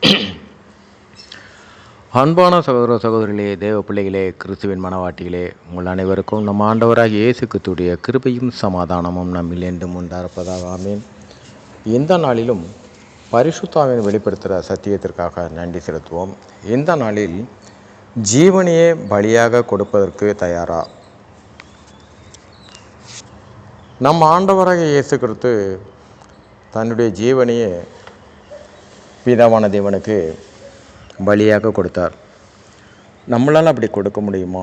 அன்பான சகோதர சகோதரிகளே தேவ பிள்ளைகளே கிறிஸ்துவின் மனவாட்டிகளே உங்கள் அனைவருக்கும் நம் ஆண்டவராக இயேசு கிறிஸ்துடைய கிருபையும் சமாதானமும் நம்மில் என்றும் உண்டாயிருப்பதாக ஆமேன். எந்த நாளிலும் பரிசுத்தாவின் வெளிப்படுத்துகிற சத்தியத்திற்காக நன்றி செலுத்துவோம். இந்த நாளில் ஜீவனையே பலியாக கொடுப்பதற்கு தயாரா? நம் ஆண்டவராக இயேசு கிறிஸ்து தன்னுடைய ஜீவனையே பிதாவான தேவனுக்கு பலியாக கொடுத்தார். நம்மளால் அப்படி கொடுக்க முடியுமா?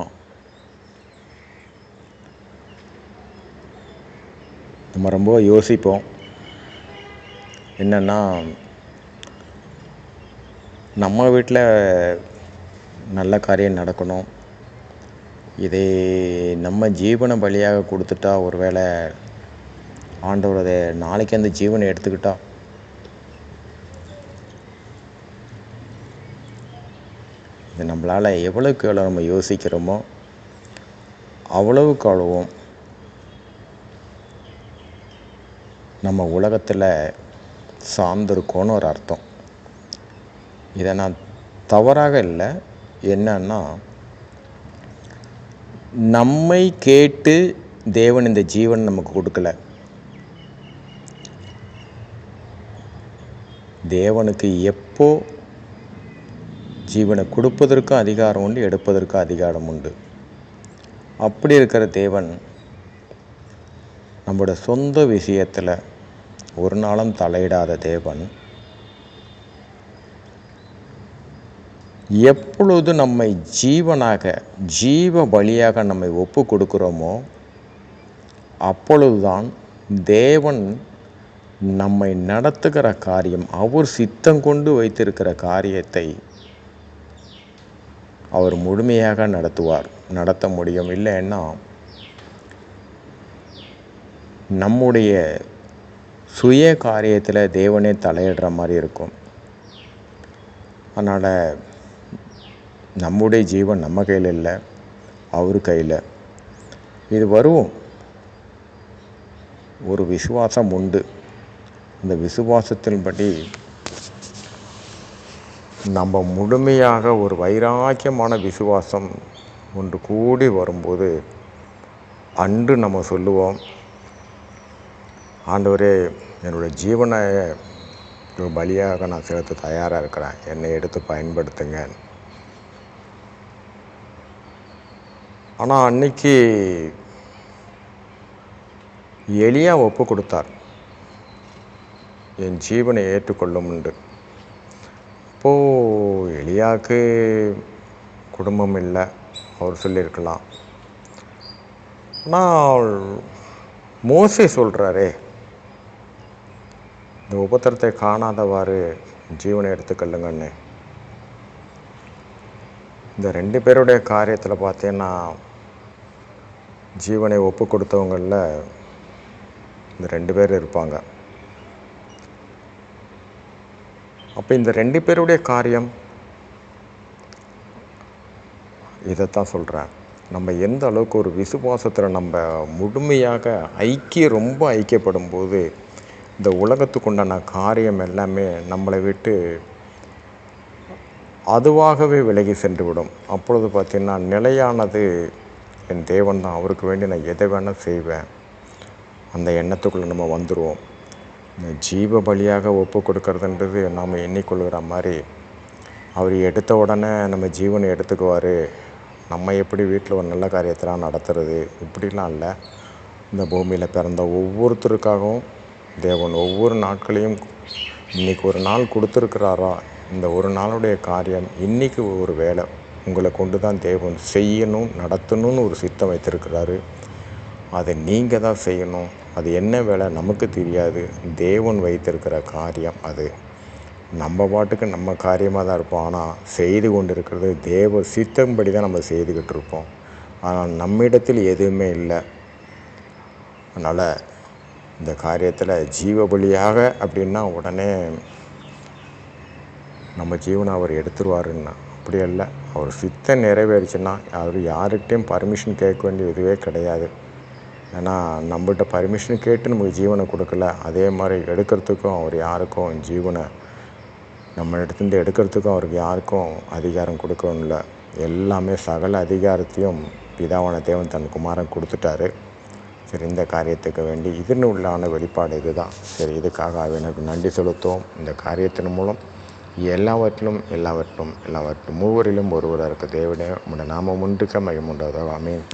நம்ம ரொம்ப யோசிப்போம். என்னென்னா நம்ம வீட்டில் நல்ல காரியம் நடக்கணும். இதை நம்ம ஜீவனை பலியாக கொடுத்துட்டா ஒருவேளை ஆண்டவர் அதை நாளைக்கு அந்த ஜீவனை எடுத்துக்கிட்டால் நம்மளால் எவ்வளோக்கு எவ்வளோ நம்ம யோசிக்கிறோமோ அவ்வளவுக்கு அவ்வளவும் நம்ம உலகத்தில் சார்ந்திருக்கோன்னு ஒரு அர்த்தம். இதை நான் தவறாக இல்லை. என்னன்னா நம்மை கேட்டு தேவன் இந்த ஜீவன் நமக்கு கொடுக்கல. தேவனுக்கு எப்போ ஜீவனை கொடுப்பதற்கும் அதிகாரம் உண்டு எடுப்பதற்கும் அதிகாரம் உண்டு. அப்படி இருக்கிற தேவன் நம்மளோட சொந்த விஷயத்தில் ஒரு நாளும் தலையிடாத தேவன். எப்பொழுது நம்மை ஜீவனாக ஜீவ வழியாக நம்மை ஒப்பு கொடுக்குறோமோ அப்பொழுதுதான் தேவன் நம்மை நடத்துகிற காரியம் அவர் சித்தம் கொண்டு வைத்திருக்கிற காரியத்தை அவர் முழுமையாக நடத்துவார். நடத்த முடியும். இல்லைன்னா நம்முடைய சுய காரியத்தில் தேவனே தலையிடுற மாதிரி இருக்கும். அதனால் நம்முடைய ஜீவன் நம்ம கையில் இல்லை அவர் கையில். இது வருவோம் ஒரு விசுவாசம் உண்டு. இந்த விசுவாசத்தின்படி நம்ம முழுமையாக ஒரு வைராக்கியமான விசுவாசம் ஒன்று கூடி வரும்போது அன்று நம்ம சொல்லுவோம் ஆண்டவரே என்னுடைய ஜீவனை ஒரு பலியாக நான் செலுத்த தயாராக இருக்கிறேன். என்னை எடுத்து பயன்படுத்துங்க. ஆனால் அன்னைக்கு எளியாக ஒப்பு கொடுத்தார் என் ஜீவனை ஏற்றுக்கொள்ளும் உண்டு. அப்போது எலியாவுக்கு குடும்பம் இல்லை அவர் சொல்லியிருக்கலாம் ஆனால் மோசே சொல்கிறாரே இந்த உபத்திரத்தை காணாதவாறு ஜீவனை எடுத்துக்கொள்ளுங்கன்னு இந்த ரெண்டு பேருடைய காரியத்தில் பார்த்தீங்கன்னா ஜீவனை ஒப்பு கொடுத்தவங்களில் இந்த ரெண்டு பேர் இருப்பாங்க. அப்போ இந்த ரெண்டு பேருடைய காரியம்? இதைத்தான் சொல்கிறேன் நம்ம எந்த அளவுக்கு ஒரு விசுவாசத்தில் நம்ம முழுமையாக ஐக்கிய ரொம்ப ஐக்கியப்படும் போது இந்த உலகத்துக்குண்டான காரியம் எல்லாமே நம்மளை விட்டு அதுவாகவே விலகி சென்று விடும் அப்பொழுது பார்த்திங்கன்னா நிலையானது என் தேவன் தான். அவருக்கு வேண்டி நான் எதை வேணால் செய்வேன். அந்த எண்ணத்துக்குள்ளே நம்ம வந்துடுவோம் ஜீவ பலியாக ஒப்பு கொடுக்கறதுன்றது நாம் எண்ணிக்கொள்கிற மாதிரி அவர் எடுத்த உடனே நம்ம ஜீவனை எடுத்துக்குவார். நம்ம எப்படி வீட்டில் ஒரு நல்ல காரியத்தெல்லாம் நடத்துறது? இப்படிலாம் இல்லை. இந்த பூமியில் பிறந்த ஒவ்வொருத்தருக்காகவும் தேவன் ஒவ்வொரு நாட்களையும் இன்றைக்கி ஒரு நாள் கொடுத்துருக்கிறாரா? இந்த ஒரு நாளுடைய காரியம் இன்றைக்கி ஒரு வேலை உங்களை கொண்டு தான் தேவன் செய்யணும் நடத்தணும்னு ஒரு சித்தம் வைத்திருக்கிறாரு. அதை நீங்கள் தான் செய்யணும். அது என்ன வேலை நமக்கு தெரியாது. தேவன் வைத்திருக்கிற காரியம் அது. நம்ம பாட்டுக்கு நம்ம காரியமாக தான் இருப்போம். ஆனால் செய்து கொண்டு இருக்கிறது தேவ சித்தம்படி தான் நம்ம செய்துக்கிட்டு இருப்போம். ஆனால் நம்மிடத்தில் எதுவுமே இல்லை. அதனால் இந்த காரியத்தில் ஜீவ பலியாக அப்படின்னா உடனே நம்ம ஜீவனை அவர் எடுத்துருவாருன்னா அப்படி இல்லை அவர் சித்தம் நிறைவேறிச்சுன்னா அவர் யாருக்கிட்டையும் பர்மிஷன் கேட்க வேண்டிய இதுவே கிடையாது. ஏன்னா நம்மகிட்ட பர்மிஷன் கேட்டு நமக்கு ஜீவனை கொடுக்கல அதே மாதிரி எடுக்கிறதுக்கும் அவர் யாருக்கும் ஜீவனை நம்மளிடத்துலேருந்து எடுக்கிறதுக்கும் அவருக்கு யாருக்கும் அதிகாரம் கொடுக்கவும் இல்லை எல்லாமே சகல அதிகாரத்தையும் பிதாவான தேவன் தன் குமாரன் கொடுத்துட்டாரு. சரி இந்த காரியத்துக்கு வேண்டி இதன் உள்ளான வெளிப்பாடு இதுதான். சரி இதுக்காக எனக்கு நன்றி செலுத்துவோம். இந்த காரியத்தின் மூலம் எல்லாவற்றிலும் எல்லாவற்றிலும் எல்லாவற்றிலும் மூவரிலும் ஒருவராக இருக்க தேவனே உம்முடைய நாமம் ஒன்றுக்க மையம் உண்டாதாக அமீன்